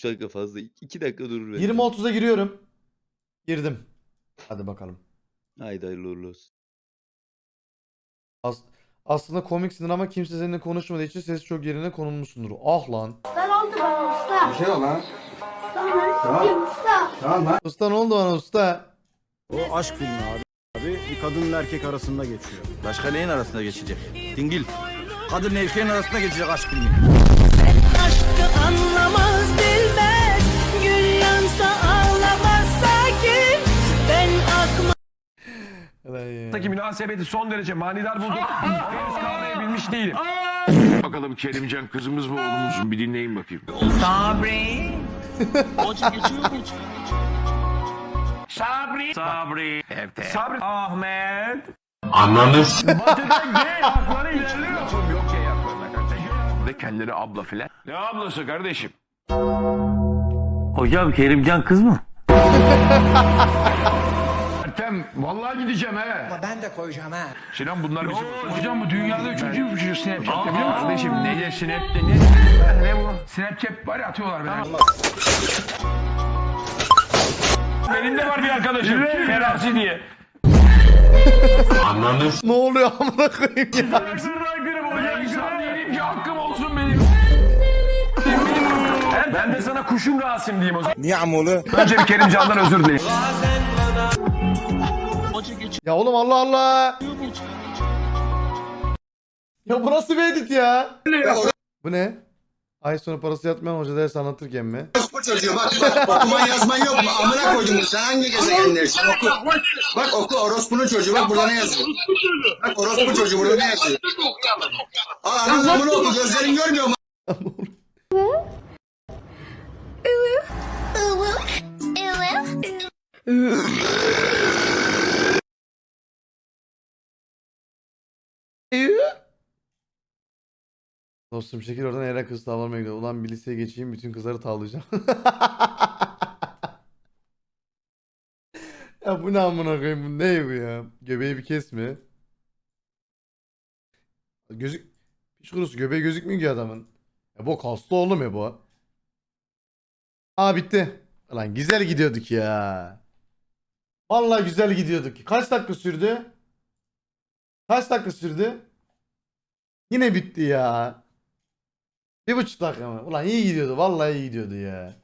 3 dakika fazla. 2 dakika durur. bence. 20.30'a giriyorum. Girdim. Hadi bakalım. Haydi hayırlı uğurlu olsun. As aslında komiksindir ama kimse seninle konuşmadığı için ses çok yerine konulmuşsundur. Ah lan. Sen oldu bana usta. Bir şey yok lan. Tamam. Usta. Tamam lan. Usta ne oldu bana usta? O aşk filmi abi. Abi bir kadınla erkek arasında geçiyor. Başka neyin arasında geçecek? Dingil. Kadın erkeğin arasında geçecek aşk filmi. aşkı anlamaz bilmez Aradaki münasebeti son derece manidar buldum. Henüz kavrayabilmiş değilim. Bakalım Kerimcan kızımız mı oğlumuz mu bir dinleyin bakayım. Sabri. Sabri. Evet. Sabri. Ahmet. Anladınız. Batı'da gay hakları ilerliyor. Yok şey yapıyorlar kardeşim. Ve kendileri abla filan. Ne ablası kardeşim? Hocam Kerimcan kız mı? Ertem vallahi gideceğim he. Ama ben de koyacağım he. Sinan bunlar bizim. Hocam bu dünyada üçüncü şu Snapchat biliyor musun? Kardeşim ne Snap'te ne? Ne bu? Snapchat var ya atıyorlar beni. Benim de var bir arkadaşım. Ferazi diye. Ne oluyor amına koyayım ya? Hocam. İnsan diyelim ki hakkım olsun benim. Ben de sana kuşum Rasim diyeyim o zaman. Niye amolu? Önce bir Kerimcan'dan özür dileyim. Ya oğlum Allah Allah. Ya bu nasıl bir edit ya? Bu ne? Ay sonu parası yatmayan hoca ders anlatırken mi? Bu çocuğu bak bak okuman yazman yok mu? Amına koydum sen hangi gezegenlersin? Oku. Bak oku orospunun çocuğu bak burada ne yazıyor? Bak orospu çocuğu burada ne yazıyor? Al ananın amını oku gözlerin görmüyor mu? Dostum şekil oradan Eren kız tavlamaya gidiyor. Ulan bir liseye geçeyim bütün kızları tavlayacağım. ya bu ne amına koyayım bu ne bu ya? Göbeği bir kesme. Gözük... Piç kurusu göbeği gözükmüyor ki adamın. Ya bu kaslı oğlum ya bu. Aa bitti. Lan güzel gidiyorduk ya. Vallahi güzel gidiyorduk. Kaç dakika sürdü? Kaç dakika sürdü? Yine bitti ya. Bir buçuk dakika mı? Ulan iyi gidiyordu. Vallahi iyi gidiyordu ya.